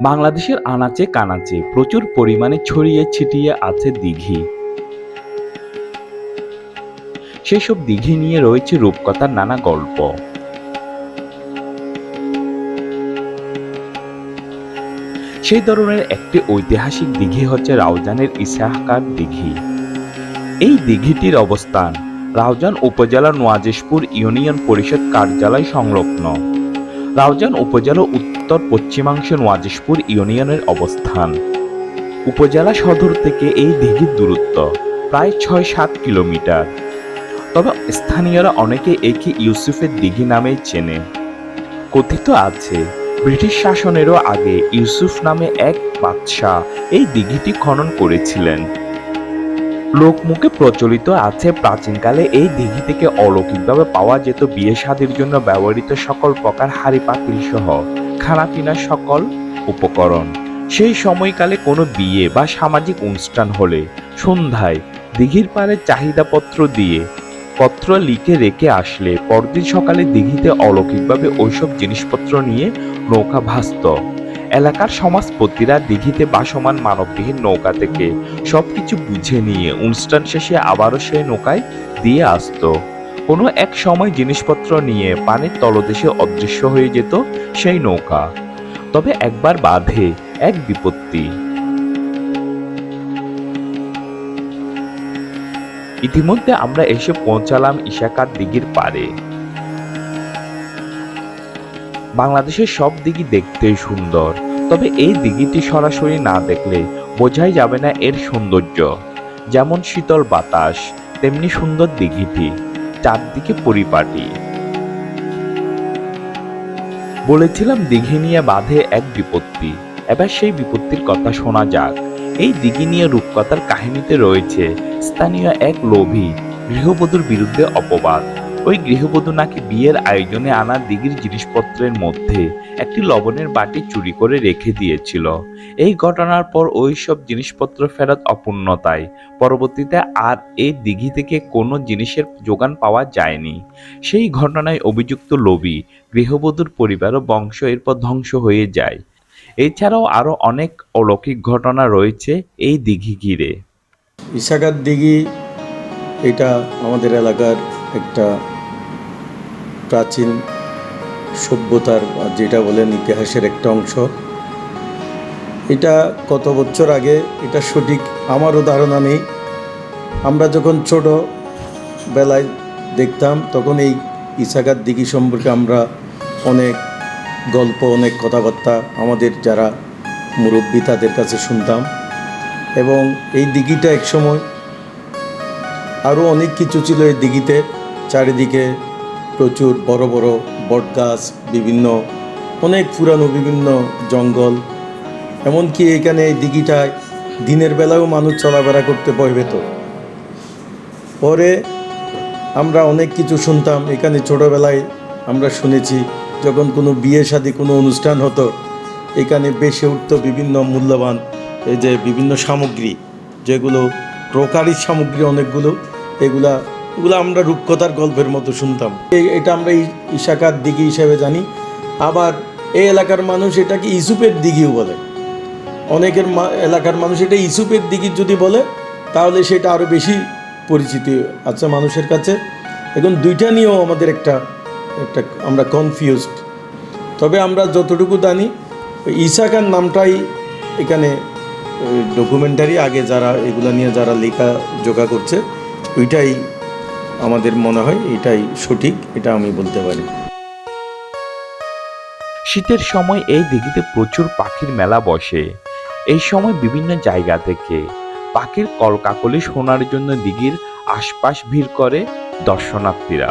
বাংলাদেশের আনাচে কানাচে প্রচুর পরিমাণে ছড়িয়ে ছিটিয়ে আছে দিঘি। সেসব দিঘি নিয়ে রয়েছে রূপকথার নানা গল্প। সেই ধরনের একটি ঐতিহাসিক দিঘি হচ্ছে রাউজানের ইসাহকার দিঘি। এই দিঘিটির অবস্থান রাউজান উপজেলা নোয়াজেশপুর ইউনিয়ন পরিষদ কার্যালয় সংলগ্ন। রাউজান উপজেলা উত্তর পশ্চিমাংশে নোয়াজেশপুর ইউনিয়নের অবস্থান। উপজেলা সদর থেকে এই দিঘির দূরত্ব, প্রায় ছয় সাত কিলোমিটার। তবে স্থানীয়রা অনেকে একে ইউসুফের দিঘি নামেই চেনে। কথিত আছে, ব্রিটিশ শাসনেরও আগে ইউসুফ নামে এক বাদশাহ এই দিঘিটি খনন করেছিলেন। লোকমুখে প্রচলিত আছে, প্রাচীনকালে এই দিঘি থেকে অলৌকিকভাবে পাওয়া যেত বিয়ে শাদির জন্য ব্যবহৃত সকল প্রকার হাড়ি, পাতিল সহ খানাপিনার সকল উপকরণ। সেই সময়কালে কোনো বিয়ে বা সামাজিক অনুষ্ঠান হলে সন্ধ্যায় দিঘির পাড়ে চাহিদাপত্র দিয়ে পত্র লিখে রেখে আসলে পরদিন সকালে দিঘিতে অলৌকিকভাবে ওইসব জিনিসপত্র নিয়ে নৌকা ভাসত। এলাকার সমাজপতিরা দিঘিতে বাসমান মানববিহীন নৌকা থেকে সবকিছু বুঝে নিয়ে অনুষ্ঠান শেষে আবারও সেই নৌকায় দিয়ে আসতো। কোনো এক সময় জিনিসপত্র নিয়ে পানির তলদেশে অদৃশ্য হয়ে যেত সেই নৌকা। তবে একবার বাধে এক বিপত্তি। ইতিমধ্যে আমরা এসে পৌঁছালাম ইশাকার দিঘির পাড়ে। বাংলাদেশের সব দিঘি দেখতেই সুন্দর। তবে এই দিঘিটি সরাসরি না দেখলে বোঝাই যাবে না এর সৌন্দর্য। যেমন শীতল বাতাস, তেমনি সুন্দর দিঘিটি, চারদিকে পরিপাটি। বলেছিলাম দিঘি নিয়ে বাঁধে এক বিপত্তি। এবার সেই বিপত্তির কথা শোনা যাক। এই দিঘি নিয়ে রূপকথার কাহিনীতে রয়েছে স্থানীয় এক লোভী গৃহবধূর বিরুদ্ধে অপবাদ। ওই গৃহবধূ নাকি বিয়ের আয়োজনে আনা দিঘির জিনিসপত্রের মধ্যে একটি লবণের বাটি চুরি করে রেখে দিয়েছিল। এই ঘটনার পর ওই সব জিনিসপত্র ফেরত অপূর্ণতায়। পরবর্তীতে আর এই দিঘি থেকে কোনো জিনিসের যোগান পাওয়া যায়নি। সেই ঘটনায় অভিযুক্ত লোভী, গৃহবধূর পরিবার ও বংশ এরপর ধ্বংস হয়ে যায়। এছাড়াও আরও অনেক অলৌকিক ঘটনা রয়েছে এই দিঘি ঘিরে। ইসাকার দিঘি এটা আমাদের এলাকার একটা প্রাচীন সভ্যতার যেটা বলেন ইতিহাসের একটা অংশ। এটা কত বছর আগে? এটা সঠিক আমারও ধারণা নেই। আমরা যখন ছোট বেলায় দেখতাম, তখন এই ইসাকার দিঘি সম্পর্কে আমরা অনেক গল্প, অনেক কথাবার্তা আমাদের যারা মুরব্বী তাদের কাছে শুনতাম। এবং এই দিঘিটা একসময় আরও অনেক কিছু ছিল এই দিঘিতে, চারিদিকে প্রচুর বড় বড় বটগাছ, বিভিন্ন অনেক পুরানো বিভিন্ন জঙ্গল। এমনকি এখানে এই দিঘিটায় দিনের বেলাও মানুষ চলাফেরা করতে ভয় পেত। পরে আমরা অনেক কিছু শুনতাম। এখানে ছোটোবেলায় আমরা শুনেছি, যখন কোনো বিয়ে শাদী কোনো অনুষ্ঠান হতো, এখানে বেশি উঠত বিভিন্ন মূল্যবান এই যে বিভিন্ন সামগ্রী, যেগুলো ক্রোকারির সামগ্রী অনেকগুলো, এগুলা এগুলো আমরা রূপকথার গল্পের মতো শুনতাম। এটা আমরা ইশাকার দিঘি হিসেবে জানি। আবার এই এলাকার মানুষ এটাকে ইসুপের দিঘিও বলে। অনেকের এলাকার মানুষ এটা ইসুপের দিঘি যদি বলে, তাহলে সেটা আরও বেশি পরিচিতি আছে মানুষের কাছে। এখন দুইটা নিয়েও আমাদের একটা একটা আমরা কনফিউজড তবে আমরা যতটুকু জানি ইসাকার নামটাই এখানে ডকুমেন্টারি আগে যারা এগুলা নিয়ে যারা লেখা জোগা করছে, ওইটাই আমাদের মনে হয় এটাই সঠিক, এটা আমি বলতে পারি। শীতের সময় এই দিঘিতে প্রচুর পাখির মেলা বসে। এই সময় বিভিন্ন জায়গা থেকে পাখির কলকাকলি শোনার জন্য দিঘির আশপাশ ভিড় করে দর্শনার্থীরা।